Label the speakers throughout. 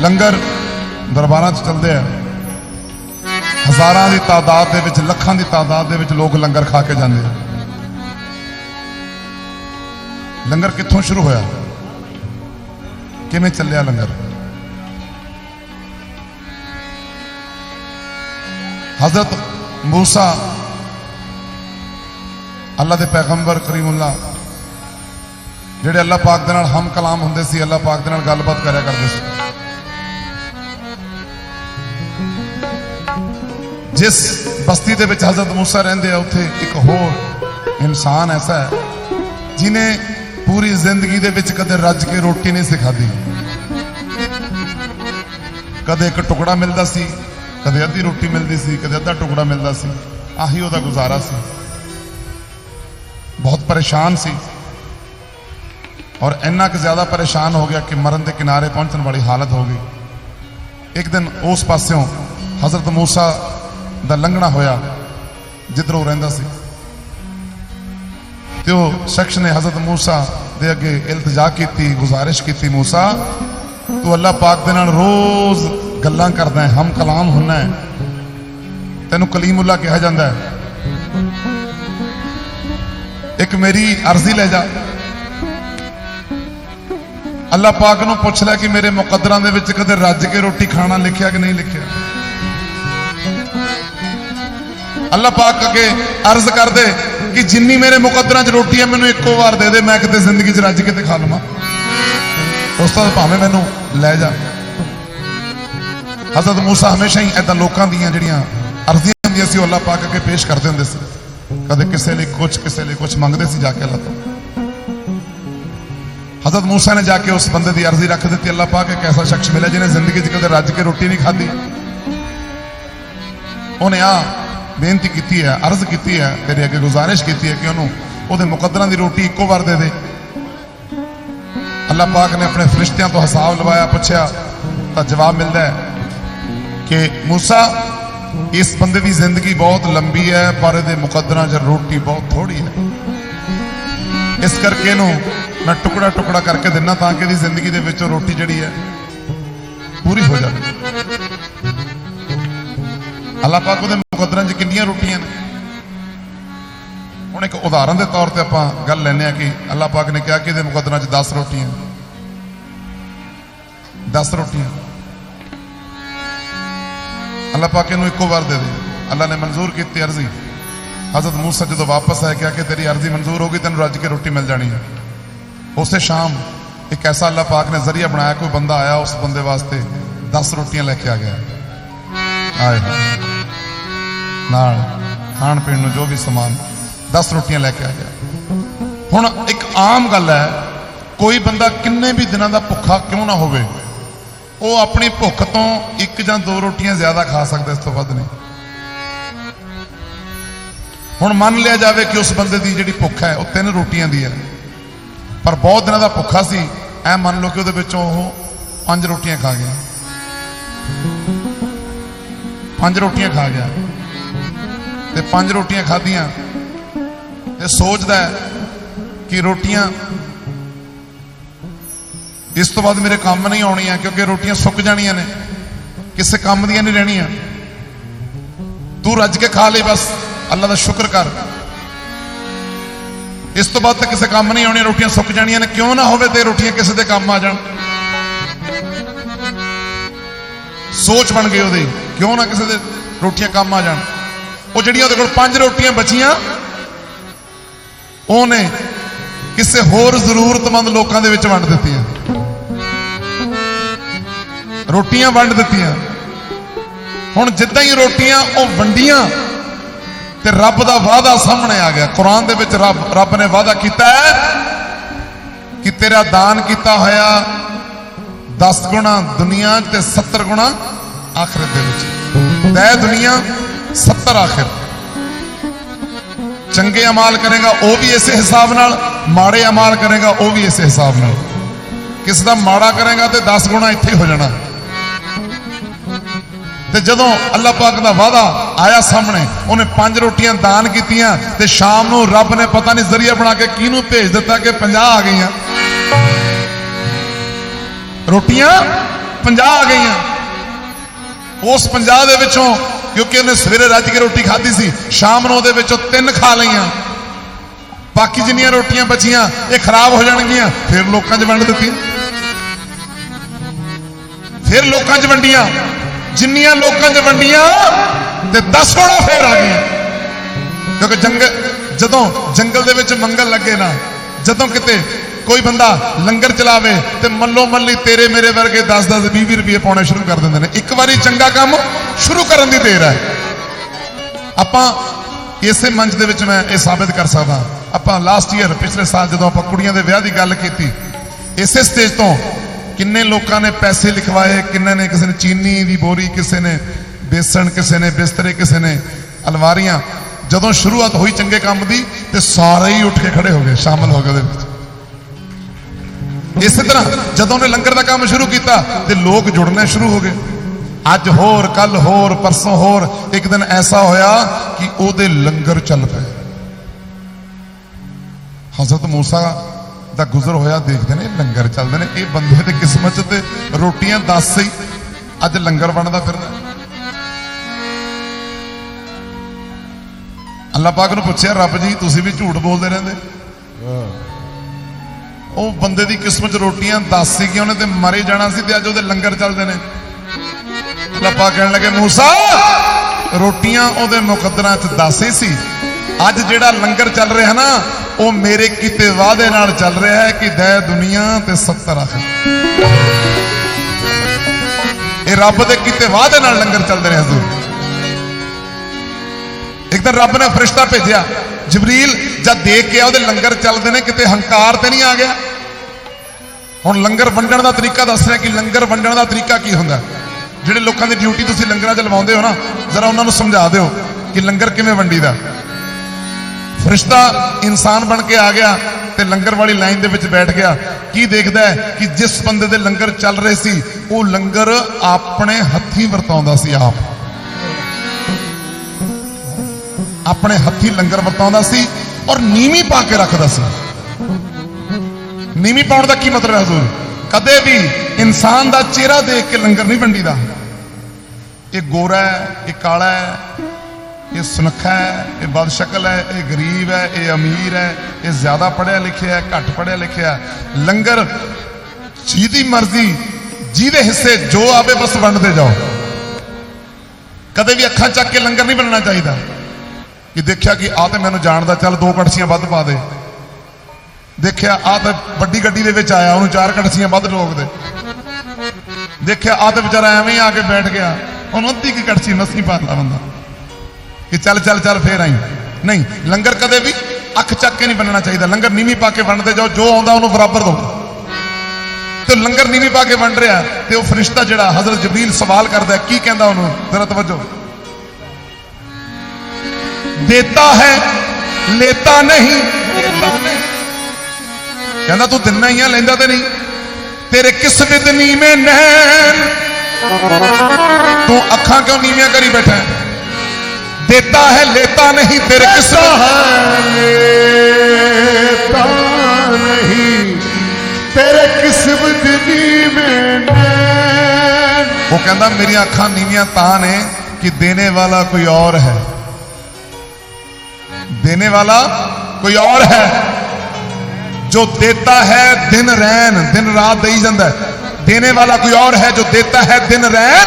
Speaker 1: ਲੰਗਰ ਦਰਬਾਰਾਂ 'ਚ ਚੱਲਦੇ ਆ। ਹਜ਼ਾਰਾਂ ਦੀ ਤਾਦਾਦ ਦੇ ਵਿੱਚ, ਲੱਖਾਂ ਦੀ ਤਾਦਾਦ ਦੇ ਵਿੱਚ ਲੋਕ ਲੰਗਰ ਖਾ ਕੇ ਜਾਂਦੇ ਆ। ਲੰਗਰ ਕਿੱਥੋਂ ਸ਼ੁਰੂ ਹੋਇਆ? ਕਿਵੇਂ ਚੱਲਿਆ ਲੰਗਰ? ਹਜ਼ਰਤ ਮੂਸਾ ਅੱਲਾ ਦੇ ਪੈਗੰਬਰ ਕਰੀਮੁੱਲਾ, ਜਿਹੜੇ ਅੱਲਾ ਪਾਕ ਦੇ ਨਾਲ ਹਮ ਕਲਾਮ ਹੁੰਦੇ ਸੀ, ਅੱਲਾ ਪਾਕ ਦੇ ਨਾਲ ਗੱਲਬਾਤ ਕਰਿਆ ਕਰਦੇ ਸੀ। ਜਿਸ ਬਸਤੀ ਦੇ ਵਿੱਚ ਹਜ਼ਰਤ ਮੂਸਾ ਰਹਿੰਦੇ ਆ, ਉੱਥੇ ਇੱਕ ਹੋਰ ਇਨਸਾਨ ਐਸਾ ਹੈ ਜਿਨੇ ਪੂਰੀ ਜ਼ਿੰਦਗੀ ਦੇ ਵਿੱਚ ਕਦੇ ਰੱਜ ਕੇ ਰੋਟੀ ਨਹੀਂ ਸਿਖਾਦੀ ਕਦੇ ਇੱਕ ਟੁਕੜਾ ਮਿਲਦਾ ਸੀ, ਕਦੇ ਅੱਧੀ ਰੋਟੀ ਮਿਲਦੀ ਸੀ, ਕਦੇ ਅੱਧਾ ਟੁਕੜਾ ਮਿਲਦਾ ਸੀ, ਆਹੀ ਉਹਦਾ ਗੁਜ਼ਾਰਾ ਸੀ। ਬਹੁਤ ਪਰੇਸ਼ਾਨ ਸੀ। ਔਰ ਇੰਨਾ ਕੁ ਜ਼ਿਆਦਾ ਪਰੇਸ਼ਾਨ ਹੋ ਗਿਆ ਕਿ ਮਰਨ ਦੇ ਕਿਨਾਰੇ ਪਹੁੰਚਣ ਵਾਲੀ ਹਾਲਤ ਹੋ ਗਈ। ਇੱਕ ਦਿਨ ਉਸ ਪਾਸਿਓਂ ਹਜ਼ਰਤ ਮੂਸਾ ਦਾ ਲੰਘਣਾ ਹੋਇਆ, ਜਿੱਧਰੋਂ ਰਹਿੰਦਾ ਸੀ। ਤੇ ਉਹ ਸ਼ਖਸ ਨੇ ਹਜ਼ਰਤ ਮੂਸਾ ਦੇ ਅੱਗੇ ਇਲਤਜਾ ਕੀਤੀ, ਗੁਜ਼ਾਰਿਸ਼ ਕੀਤੀ, ਮੂਸਾ, ਤੂੰ ਅੱਲਾਹ ਪਾਕ ਦੇ ਨਾਲ ਰੋਜ਼ ਗੱਲਾਂ ਕਰਦਾ ਹੈ, ਹਮ ਕਲਾਮ ਹੁੰਨਾ ਹੈ। ਤੈਨੂੰ ਕਲੀਮੁੱਲਾ ਕਿਹਾ ਜਾਂਦਾ ਹੈ। ਇੱਕ ਮੇਰੀ ਅਰਜ਼ੀ ਲੈ ਜਾ। ਅੱਲਾਹ ਪਾਕ ਨੂੰ ਪੁੱਛ ਲੈ ਕਿ ਮੇਰੇ ਮੁਕੱਦਰਾਂ ਦੇ ਵਿੱਚ ਕਦੇ ਰੱਜ ਕੇ ਰੋਟੀ ਖਾਣਾ ਲਿਖਿਆ ਕਿ ਨਹੀਂ ਲਿਖਿਆ। ਅੱਲਾਹ ਪਾਕ ਅੱਗੇ ਅਰਜ਼ ਕਰਦੇ ਕਿ ਜਿੰਨੀ ਮੇਰੇ ਮੁਕੱਦਰਾਂ 'ਚ ਰੋਟੀ ਹੈ, ਮੈਨੂੰ ਇੱਕੋ ਵਾਰ ਦੇ ਦੇ, ਮੈਂ ਕਿਤੇ ਜ਼ਿੰਦਗੀ 'ਚ ਰੱਜ ਕੇ ਤੇ ਖਾ ਲਵਾਂ। ਉਸ ਤੋਂ ਬਾਅਦ ਭਾਵੇਂ ਮੈਨੂੰ ਲੈ ਜਾ। ਹਜ਼ਰਤ ਮੂਸਾ ਹਮੇਸ਼ਾ ਹੀ ਐਦਾਂ ਲੋਕਾਂ ਦੀਆਂ ਜਿਹੜੀਆਂ ਅਰਜ਼ੀਆਂ ਹੁੰਦੀਆਂ ਸੀ ਅੱਲਾਹ ਪਾਕ ਅੱਗੇ ਪੇਸ਼ ਕਰਦੇ ਹੁੰਦੇ ਸੀ। ਕਦੇ ਕਿਸੇ ਲਈ ਕੁਝ ਕਿਸੇ ਲਈ ਕੁਝ ਮੰਗਦੇ ਸੀ ਜਾ ਕੇ ਅੱਲਾਹ ਤੋਂ। ਹਜ਼ਰਤ ਮੂਸਾ ਨੇ ਜਾ ਕੇ ਉਸ ਬੰਦੇ ਦੀ ਅਰਜ਼ੀ ਰੱਖ ਦਿੱਤੀ, ਅੱਲਾਹ ਪਾਕ ਇੱਕ ਐਸਾ ਸ਼ਖਸ ਮਿਲਿਆ ਜਿਹਨੇ ਜ਼ਿੰਦਗੀ 'ਚ ਕਦੇ ਰੱਜ ਕੇ ਰੋਟੀ ਨਹੀਂ ਖਾਧੀ। ਉਹਨੇ ਆ ਬੇਨਤੀ ਕੀਤੀ ਹੈ, ਅਰਜ਼ ਕੀਤੀ ਹੈ, ਤੇਰੇ ਅੱਗੇ ਗੁਜ਼ਾਰਿਸ਼ ਕੀਤੀ ਹੈ ਕਿ ਉਹਨੂੰ ਉਹਦੇ ਮੁਕੱਦਰਾਂ ਦੀ ਰੋਟੀ ਇੱਕੋ ਵਾਰ ਦੇ ਦੇ। ਅੱਲਾਹ ਪਾਕ ਨੇ ਆਪਣੇ ਫਰਿਸ਼ਤਿਆਂ ਤੋਂ ਹਿਸਾਬ ਲਵਾਇਆ, ਪੁੱਛਿਆ, ਤਾਂ ਜਵਾਬ ਮਿਲਦਾ ਹੈ ਕਿ ਮੂਸਾ, ਇਸ ਬੰਦੇ ਦੀ ਜ਼ਿੰਦਗੀ ਬਹੁਤ ਲੰਬੀ ਹੈ, ਪਰ ਇਹਦੇ ਮੁਕੱਦਰਾਂ 'ਚ ਰੋਟੀ ਬਹੁਤ ਥੋੜੀ ਹੈ। ਇਸ ਕਰਕੇ ਇਹਨੂੰ ਮੈਂ ਟੁਕੜਾ ਟੁਕੜਾ ਕਰਕੇ ਦਿੰਨਾ ਤਾਂ ਕਿ ਇਹਦੀ ਜ਼ਿੰਦਗੀ ਦੇ ਵਿੱਚੋਂ ਰੋਟੀ ਜਿਹੜੀ ਹੈ, ਪੂਰੀ ਹੋ ਜਾਵੇ। ਅੱਲਾਹ ਪਾਕ ਉਹਦੇ ਮੁਕੱਦਰਾਂ 'ਚ ਕਿੰਨੀਆਂ ਰੋਟੀਆਂ ਨੇ? ਹੁਣ ਇੱਕ ਉਦਾਹਰਨ ਦੇ ਤੌਰ ਤੇ ਆਪਾਂ ਗੱਲ ਲੈਂਦੇ ਆ ਕਿ ਅੱਲਾਹ ਪਾਕ ਨੇ ਕਿਹਾ ਕਿ ਇਹਦੇ ਮੁਕੱਦਰਾਂ 'ਚ 10 ਰੋਟੀਆਂ 10 ਰੋਟੀਆਂ। ਅੱਲਾਹ ਪਾਕ ਇਹਨੂੰ ਇੱਕੋ ਵਾਰ ਦੇ ਦੇ। ਅੱਲਾਹ ਨੇ ਮਨਜ਼ੂਰ ਕੀਤੀ ਅਰਜ਼ੀ। ਹਜ਼ਰਤ ਮੂਸਾ ਜਦੋਂ ਵਾਪਸ ਆਇਆ, ਕਿਹਾ ਕਿ ਤੇਰੀ ਅਰਜ਼ੀ ਮਨਜ਼ੂਰ ਹੋ ਗਈ, ਤੈਨੂੰ ਰੱਜ ਕੇ ਰੋਟੀ ਮਿਲ ਜਾਣੀ ਹੈ। ਉਸੇ ਸ਼ਾਮ ਇੱਕ ਐਸਾ ਅੱਲਾਹ ਪਾਕ ਨੇ ਜ਼ਰੀਆ ਬਣਾਇਆ, ਕੋਈ ਬੰਦਾ ਆਇਆ, ਉਸ ਬੰਦੇ ਵਾਸਤੇ 10 ਰੋਟੀਆਂ ਲੈ ਕੇ ਆ ਗਿਆ। ਆਏ ਨਾਲ ਖਾਣ ਪੀਣ ਨੂੰ ਜੋ ਵੀ ਸਮਾਨ 10 ਰੋਟੀਆਂ ਲੈ ਕੇ ਆ ਗਿਆ। ਹੁਣ ਇੱਕ ਆਮ ਗੱਲ ਹੈ, ਕੋਈ ਬੰਦਾ ਕਿੰਨੇ ਵੀ ਦਿਨਾਂ ਦਾ ਭੁੱਖਾ ਕਿਉਂ ਨਾ ਹੋਵੇ, ਉਹ ਆਪਣੀ ਭੁੱਖ ਤੋਂ ਇੱਕ ਜਾਂ ਦੋ ਰੋਟੀਆਂ ਜ਼ਿਆਦਾ ਖਾ ਸਕਦਾ ਇਸ ਤੋਂ ਵੱਧ ਨਹੀਂ। ਹੁਣ ਮੰਨ ਲਿਆ ਜਾਵੇ ਕਿ ਉਸ ਬੰਦੇ ਦੀ ਜਿਹੜੀ ਭੁੱਖ ਹੈ, ਉਹ ਤਿੰਨ ਰੋਟੀਆਂ ਦੀ ਹੈ। ਪਰ ਬਹੁਤ ਦਿਨਾਂ ਦਾ ਭੁੱਖਾ ਸੀ, ਐ ਮੰਨ ਲਓ ਕਿ ਉਹਦੇ ਵਿੱਚੋਂ ਉਹ ਪੰਜ ਰੋਟੀਆਂ ਖਾ ਗਿਆ। ਪੰਜ ਰੋਟੀਆਂ ਖਾ ਗਿਆ। ਤੇ ਪੰਜ ਰੋਟੀਆਂ ਖਾਧੀਆਂ ਤੇ ਸੋਚਦਾ ਕਿ ਰੋਟੀਆਂ ਇਸ ਤੋਂ ਬਾਅਦ ਮੇਰੇ ਕੰਮ ਨਹੀਂ ਆਉਣੀਆਂ, ਕਿਉਂਕਿ ਰੋਟੀਆਂ ਸੁੱਕ ਜਾਣੀਆਂ ਨੇ। ਕਿਸੇ ਕੰਮ ਦੀਆਂ ਨਹੀਂ ਰਹਿਣੀਆਂ। ਤੂੰ ਰੱਜ ਕੇ ਖਾ ਲਈ ਬਸ, ਅੱਲਾ ਦਾ ਸ਼ੁਕਰ ਕਰ। ਇਸ ਤੋਂ ਬਾਅਦ ਤਾਂ ਕਿਸੇ ਕੰਮ ਨਹੀਂ ਆਉਣੀਆਂ, ਰੋਟੀਆਂ ਸੁੱਕ ਜਾਣੀਆਂ ਨੇ। ਕਿਉਂ ਨਾ ਹੋਵੇ ਤੇ ਰੋਟੀਆਂ ਕਿਸੇ ਦੇ ਕੰਮ ਆ ਜਾਣ। ਸੋਚ ਬਣ ਗਈ ਉਹਦੀ, ਕਿਉਂ ਨਾ ਕਿਸੇ ਦੇ ਰੋਟੀਆਂ ਕੰਮ ਆ ਜਾਣ। ਉਹ ਜਿਹੜੀਆਂ ਉਹਦੇ ਕੋਲ ਪੰਜ ਰੋਟੀਆਂ ਬਚੀਆਂ, ਉਹਨੇ ਕਿਸੇ ਹੋਰ ਜ਼ਰੂਰਤਮੰਦ ਲੋਕਾਂ ਦੇ ਵਿੱਚ ਵੰਡ ਦਿੱਤੀਆਂ। ਰੋਟੀਆਂ ਵੰਡ ਦਿੱਤੀਆਂ। ਹੁਣ ਜਿੱਦਾਂ ਹੀ ਰੋਟੀਆਂ ਉਹ ਵੰਡੀਆਂ, ਤੇ ਰੱਬ ਦਾ ਵਾਅਦਾ ਸਾਹਮਣੇ ਆ ਗਿਆ। ਕੁਰਾਨ ਦੇ ਵਿੱਚ ਰੱਬ ਰੱਬ ਨੇ ਵਾਅਦਾ ਕੀਤਾ ਹੈ ਕਿ ਤੇਰਾ ਦਾਨ ਕੀਤਾ ਹੋਇਆ 10 ਗੁਣਾ ਦੁਨੀਆ ਤੇ 70 ਗੁਣਾ ਆਖਰਤ ਦੇ ਵਿੱਚ। ਤੈ ਦੁਨੀਆ 70 ਆਖਿਰ। ਚੰਗੇ ਅਮਾਲ ਕਰੇਗਾ, ਉਹ ਵੀ ਇਸੇ ਹਿਸਾਬ ਨਾਲ। ਮਾੜੇ ਅਮਾਲ ਕਰੇਗਾ, ਉਹ ਵੀ ਇਸੇ ਹਿਸਾਬ ਨਾਲ। ਕਿਸ ਦਾ ਮਾੜਾ ਕਰੇਗਾ ਤੇ 10 ਗੁਣਾ ਇੱਥੇ ਹੋ ਜਾਣਾ। ਤੇ ਜਦੋਂ ਅੱਲਾਹ ਪਾਕ ਦਾ ਵਾਅਦਾ ਆਇਆ ਸਾਹਮਣੇ, ਉਹਨੇ ਪੰਜ ਰੋਟੀਆਂ ਦਾਨ ਕੀਤੀਆਂ ਤੇ ਸ਼ਾਮ ਨੂੰ ਰੱਬ ਨੇ ਪਤਾ ਨਹੀਂ ਜ਼ਰੀਆ ਬਣਾ ਕੇ ਕਿਹਨੂੰ ਭੇਜ ਦਿੱਤਾ ਕਿ 50 ਆ ਗਈਆਂ। ਰੋਟੀਆਂ 50 ਆ ਗਈਆਂ। ਉਸ 50 ਦੇ ਵਿੱਚੋਂ ਕਿਉਂਕਿ ਉਹਨੇ ਸਵੇਰੇ ਰੱਜ ਕੇ ਰੋਟੀ ਖਾਧੀ ਸੀ, ਸ਼ਾਮ ਨੂੰ ਉਹਦੇ ਵਿੱਚੋਂ ਤਿੰਨ ਖਾ ਲਈਆਂ। ਬਾਕੀ ਜਿੰਨੀਆਂ ਰੋਟੀਆਂ ਬਚੀਆਂ, ਇਹ ਖਰਾਬ ਹੋ ਜਾਣਗੀਆਂ, ਫਿਰ ਲੋਕਾਂ 'ਚ ਵੰਡ ਦਿੱਤੀਆਂ ਫਿਰ ਲੋਕਾਂ 'ਚ ਵੰਡੀਆਂ। ਜਿੰਨੀਆਂ ਲੋਕਾਂ 'ਚ ਵੰਡੀਆਂ, ਤੇ 10 ਹੋਣਾ ਫੇਰ ਆ ਗਈਆਂ। ਕਿਉਂਕਿ ਜੰਗਲ ਜਦੋਂ ਜੰਗਲ ਦੇ ਵਿੱਚ ਮੰਗਲ ਲੱਗੇ ਨਾ, ਜਦੋਂ ਕਿਤੇ ਕੋਈ ਬੰਦਾ ਲੰਗਰ ਚਲਾਵੇ ਤੇ ਮੱਲੋ ਮੱਲੀ ਤੇਰੇ ਮੇਰੇ ਵਰਗੇ 10 10 20 20 ਰੁਪਏ ਪਾਉਣੇ ਸ਼ੁਰੂ ਕਰ ਦਿੰਦੇ ਨੇ। ਇੱਕ ਵਾਰੀ ਚੰਗਾ ਕੰਮ ਸ਼ੁਰੂ ਕਰਨ ਦੀ ਦੇਰ ਹੈ। ਆਪਾਂ ਇਸੇ ਮੰਚ ਦੇ ਵਿੱਚ ਮੈਂ ਇਹ ਸਾਬਿਤ ਕਰ ਸਕਦਾ। ਆਪਾਂ ਲਾਸਟ ਈਅਰ ਪਿਛਲੇ ਸਾਲ ਜਦੋਂ ਆਪਾਂ ਕੁੜੀਆਂ ਦੇ ਵਿਆਹ ਦੀ ਗੱਲ ਕੀਤੀ, ਇਸੇ ਸਟੇਜ ਤੋਂ ਕਿੰਨੇ ਲੋਕਾਂ ਨੇ ਪੈਸੇ ਲਿਖਵਾਏ, ਕਿੰਨੇ ਨੇ ਕਿਸੇ ਨੇ ਚੀਨੀ ਦੀ ਬੋਰੀ, ਕਿਸੇ ਨੇ ਬੇਸਣ, ਕਿਸੇ ਨੇ ਬਿਸਤਰੇ, ਕਿਸੇ ਨੇ ਅਲਵਾਰੀਆਂ ਜਦੋਂ ਸ਼ੁਰੂਆਤ ਹੋਈ ਚੰਗੇ ਕੰਮ ਦੀ ਤੇ ਸਾਰੇ ਹੀ ਉੱਠ ਕੇ ਖੜੇ ਹੋ ਗਏ, ਸ਼ਾਮਲ ਹੋ ਗਏ ਉਹਦੇ ਵਿੱਚ। ਇਸੇ ਤਰ੍ਹਾਂ ਜਦੋਂ ਉਹਨੇ ਲੰਗਰ ਦਾ ਕੰਮ ਸ਼ੁਰੂ ਕੀਤਾ ਤੇ ਲੋਕ ਜੁੜਨੇ ਸ਼ੁਰੂ ਹੋ ਗਏ। ਅੱਜ ਹੋਰ, ਕੱਲ ਹੋਰ, ਪਰਸੋਂ ਹੋਰ, ਇੱਕ ਦਿਨ ਐਸਾ ਹੋਇਆ ਕਿ ਉਹਦੇ ਲੰਗਰ ਚੱਲ ਪਏ। ਹਜ਼ਰਤ ਮੂਸਾ ਦਾ ਗੁਜ਼ਰ ਹੋਇਆ ਦੇਖਦੇ ਨੇ, ਲੰਗਰ ਚੱਲਦੇ ਨੇ, ਇਹ ਬੰਦੇ ਦੇ ਕਿਸਮਤ ਤੇ ਰੋਟੀਆਂ 10 ਸਹੀ ਅੱਜ ਲੰਗਰ ਬਣਦਾ ਫਿਰਦਾ। ਅੱਲਾਹ ਪਾਕ ਨੂੰ ਪੁੱਛਿਆ, ਰੱਬ ਜੀ, ਤੁਸੀਂ ਵੀ ਝੂਠ ਬੋਲਦੇ ਰਹਿੰਦੇ? ਉਹ ਬੰਦੇ ਦੀ ਕਿਸਮਤ 'ਚ ਰੋਟੀਆਂ 10 ਸੀਗੀਆਂ ਉਹਨੇ ਤੇ ਮਰੇ ਜਾਣਾ ਸੀ ਤੇ ਅੱਜ ਉਹਦੇ ਲੰਗਰ ਚੱਲਦੇ ਨੇ। ਅੱਲਾਹ ਕਹਿਣ ਲੱਗੇ, ਮੂਸਾ, ਰੋਟੀਆਂ ਉਹਦੇ ਮੁਕੱਦਰਾਂ 'ਚ 10 ਹੀ ਸੀ। ਅੱਜ ਜਿਹੜਾ ਲੰਗਰ ਚੱਲ ਰਿਹਾ ਨਾ, ਉਹ ਮੇਰੇ ਕੀਤੇ ਵਾਅਦੇ ਨਾਲ ਚੱਲ ਰਿਹਾ ਹੈ ਕਿ ਦੈ ਦੁਨੀਆ ਤੇ 70 ਆਖਰ ਇਹ ਰੱਬ ਦੇ ਕੀਤੇ ਵਾਅਦੇ ਨਾਲ ਲੰਗਰ ਚੱਲਦੇ ਨੇ ਹਜ਼ੂਰ। ਇੱਕ ਦਿਨ ਰੱਬ ਨੇ ਫਰਿਸ਼ਤਾ ਭੇਜਿਆ, ਜਬਰੀਲ ਜਦ ਦੇਖ ਕੇ ਆ, ਉਹਦੇ ਲੰਗਰ ਚੱਲਦੇ ਨੇ, ਕਿਤੇ ਹੰਕਾਰ ਤੇ ਨਹੀਂ ਆ ਗਿਆ? ਹੁਣ ਲੰਗਰ ਵੰਡਣ ਦਾ ਤਰੀਕਾ ਦੱਸ ਰਿਹਾ ਕਿ ਲੰਗਰ ਵੰਡਣ ਦਾ ਤਰੀਕਾ ਕੀ ਹੁੰਦਾ? ਜਿਹੜੇ ਲੋਕਾਂ ਦੀ ਡਿਊਟੀ ਤੁਸੀਂ ਲੰਗਰਾਂ 'ਚ ਲਵਾਉਂਦੇ ਹੋ ਨਾ, ਜ਼ਰਾ ਉਹਨਾਂ ਨੂੰ ਸਮਝਾ ਦਿਓ ਕਿ ਲੰਗਰ ਕਿਵੇਂ ਵੰਡੀਦਾ। ਫਰਿਸ਼ਤਾ ਇਨਸਾਨ ਬਣ ਕੇ ਆ ਗਿਆ ਤੇ ਲੰਗਰ ਵਾਲੀ ਲਾਈਨ ਦੇ ਵਿੱਚ ਬੈਠ ਗਿਆ। ਕੀ ਦੇਖਦਾ ਹੈ ਕਿ ਜਿਸ ਬੰਦੇ ਦੇ ਲੰਗਰ ਚੱਲ ਰਹੇ ਸੀ, ਉਹ ਲੰਗਰ ਆਪਣੇ ਹੱਥੀਂ ਵਰਤਾਉਂਦਾ ਸੀ ਆਪ। ਆਪਣੇ ਹੱਥੀ ਲੰਗਰ ਵਰਤਾਉਂਦਾ ਸੀ ਔਰ ਨੀਵੀਂ ਪਾ ਕੇ ਰੱਖਦਾ ਸੀ। ਨੀਵੀਂ ਪਾਉਣ ਦਾ ਕੀ ਮਤਲਬ ਹੈ ਹਜ਼ੂਰ? ਕਦੇ ਵੀ ਇਨਸਾਨ ਦਾ ਚਿਹਰਾ ਦੇਖ ਕੇ ਲੰਗਰ ਨਹੀਂ ਵੰਡੀਦਾ। ਇਹ ਗੋਰਾ ਹੈ, ਇਹ ਕਾਲਾ ਹੈ, ਇਹ ਸੁਨੱਖਾ ਹੈ, ਇਹ ਬਦਸ਼ਕਲ ਹੈ, ਇਹ ਗਰੀਬ ਹੈ, ਇਹ ਅਮੀਰ ਹੈ, ਇਹ ਜ਼ਿਆਦਾ ਪੜ੍ਹਿਆ ਲਿਖਿਆ ਹੈ, ਘੱਟ ਪੜ੍ਹਿਆ ਲਿਖਿਆ ਲੰਗਰ ਜਿਹਦੀ ਮਰਜ਼ੀ, ਜਿਹਦੇ ਹਿੱਸੇ ਜੋ ਆਵੇ ਬਸ ਵੰਡਦੇ ਜਾਓ। ਕਦੇ ਵੀ ਅੱਖਾਂ ਚੱਕ ਕੇ ਲੰਗਰ ਨਹੀਂ ਬਣਨਾ ਚਾਹੀਦਾ। ਕਿ ਦੇਖਿਆ ਕਿ ਆ ਤੇ ਮੈਨੂੰ ਜਾਣਦਾ, ਚੱਲ ਦੋ ਕੜਸੀਆਂ ਵੱਧ ਪਾ ਦੇ। ਦੇਖਿਆ ਆ ਤਾਂ ਵੱਡੀ ਗੱਡੀ ਦੇ ਵਿੱਚ ਆਇਆ, ਉਹਨੂੰ ਚਾਰ ਕੜਸੀਆਂ ਵੱਧ ਠੋਕ ਦੇ ਦੇਖਿਆ ਆ ਤੇ ਵਿਚਾਰਾ ਐਵੇਂ ਆ ਕੇ ਬੈਠ ਗਿਆ। ਉਹਨੂੰ ਅੱਧੀ ਕੀ ਕੜਛੀ ਮਸੀਂ ਪਾਤਾ ਬੰਦਾ। ਕਿ ਚੱਲ ਚੱਲ ਚੱਲ ਫੇਰ ਆਈ। ਨਹੀਂ, ਲੰਗਰ ਕਦੇ ਵੀ ਅੱਖ ਚੱਕ ਕੇ ਨਹੀਂ ਬੰਨਣਾ ਚਾਹੀਦਾ। ਲੰਗਰ ਨੀਵੀਂ ਪਾ ਕੇ ਵੰਡਦੇ ਜਾਓ, ਜੋ ਆਉਂਦਾ ਉਹਨੂੰ ਬਰਾਬਰ ਦਿਓ ਤੇ ਲੰਗਰ ਨੀਵੀਂ ਪਾ ਕੇ ਵੰਡ ਰਿਹਾ ਤੇ ਉਹ ਫਰਿਸ਼ਤਾ ਜਿਹੜਾ, ਹਜ਼ਰਤ ਜਬਰੀਲ ਸਵਾਲ ਕਰਦਾ ਕੀ ਕਹਿੰਦਾ ਉਹਨੂੰ? ਜ਼ਰਾ ਤਵੱਜੋ। देता है लेता ਨਹੀਂ ਕਹਿੰਦਾ ਤੂੰ ਦਿੰਨਾ लेंदा तो नहीं। तेरे ਨਹੀਂ ਤੇਰੇ ਕਿਸਮਤ ਨੀਵੇਂ ਨੈਣ ਤੂੰ ਅੱਖਾਂ ਕਿਉਂ ਨੀਵੀਆਂ ਕਰੀ ਬੈਠਾ देता है लेता नहीं तेरे
Speaker 2: किस नहीं। तेरे किस्मत में
Speaker 1: वो कहता मेरी अखा नीविया ता ने कि देने वाला कोई और है। देने वाला कोई और है जो देता है दिन रैन, दिन रात दई जाता देने वाला कोई और है जो देता है दिन रैन?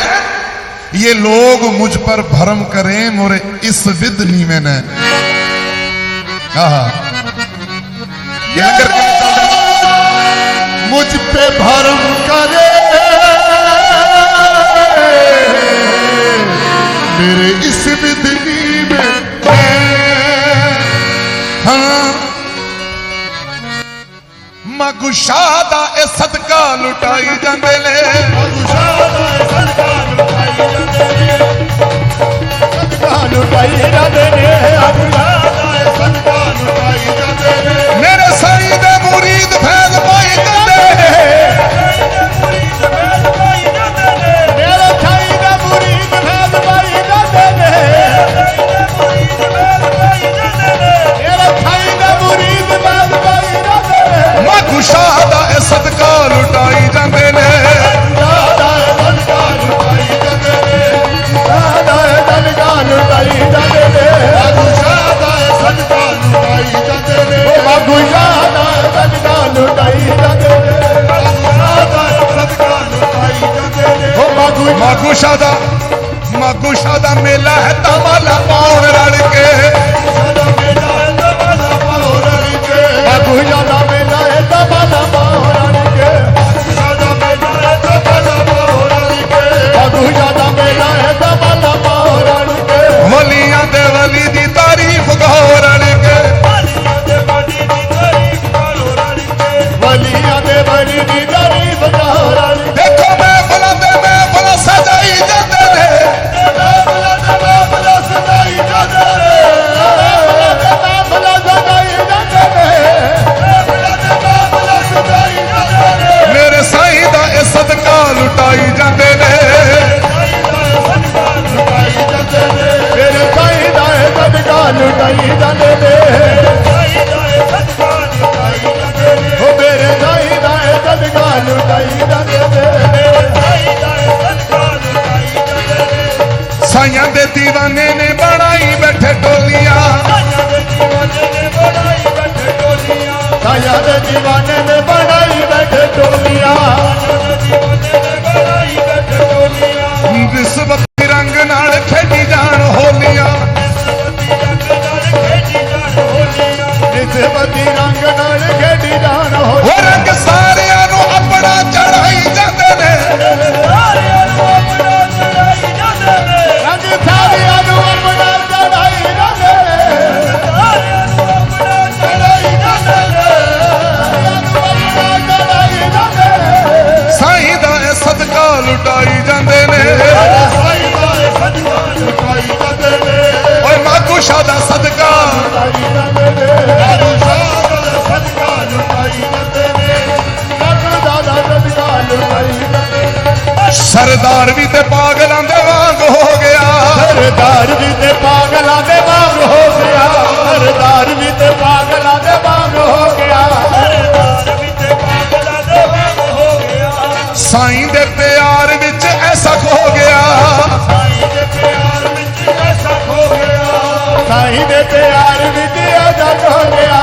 Speaker 1: ये लोग मुझ पर भरम करें मोरे इस विद नी मैंने
Speaker 2: मुझ पे भरम करे। मेरे इस विद
Speaker 1: नी ਮਗੁਸ਼ਾ ਦਾ ਇਹ ਸਦਕਾ ਲੁਟਾਈ ਜਾਂਦੇ ਨੇ।
Speaker 2: ਲੁਟਾਈ ਜਾਂਦੇ ਨੇ। ਅਬੁਲਾਦਾ 交刀
Speaker 1: ਸਾਈਆਂ ਦੇ دیਵਾਨੇ ਨੇ ਬਣਾਈ ਬੈਠੇ ਟੋਲੀਆਂ।
Speaker 2: ਸਾਈਆਂ ਦੇ دیਵਾਨੇ ਨੇ ਬਣਾਈ ਬੈਠੇ ਟੋਲੀਆਂ। ਸਾਈਆਂ ਦੇ دیਵਾਨੇ ਨੇ ਬਣਾਈ ਬੈਠੇ ਟੋਲੀਆਂ
Speaker 1: ਰਿਸ਼ਵਤੀ ਰੰਗ ਨਾਲ ਖੇਡੀ ਜਾਣ ਹੋਲੀਆਂ।
Speaker 2: ਰਿਸ਼ਵਤੀ ਰੰਗ ਨਾਲ ਖੇਡੀ ਜਾਣ ਹੋਲੀਆਂ।
Speaker 3: ਰਿਸ਼ਵਤੀ ਰੰਗ ਨਾਲ ਖੇਡੀ ਜਾਣ
Speaker 1: ਹੋਲੀਆਂ ਰੰਗ ਸਰਦਾਰ ਵੀ ਤੇ ਪਾਗਲਾਂ ਦੇ ਵਾਂਗ ਹੋ ਗਿਆ।
Speaker 3: ਸਰਦਾਰ ਵੀ ਤੇ ਪਾਗਲਾਂ ਦੇ ਵਾਂਗ ਹੋ ਗਿਆ। ਸਰਦਾਰ ਵੀ ਤੇ ਪਾਗਲਾਂ ਦੇ ਵਾਂਗ ਹੋ ਗਿਆ।
Speaker 2: ਸਰਦਾਰ ਵੀ ਤੇ ਪਾਗਲਾਂ ਦੇ ਵਾਂਗ ਹੋ ਗਿਆ।
Speaker 1: ਸਾਈਂ ਦੇ ਪਿਆਰ ਵਿੱਚ ਐਸਾ ਖੋ ਗਿਆ।
Speaker 2: ਸਾਈਂ ਦੇ ਪਿਆਰ ਵਿੱਚ ਐਸਾ ਖੋ ਗਿਆ।
Speaker 3: ਸਾਈਂ ਦੇ ਪਿਆਰ ਵਿੱਚ ਐਸਾ ਖੋ ਗਿਆ।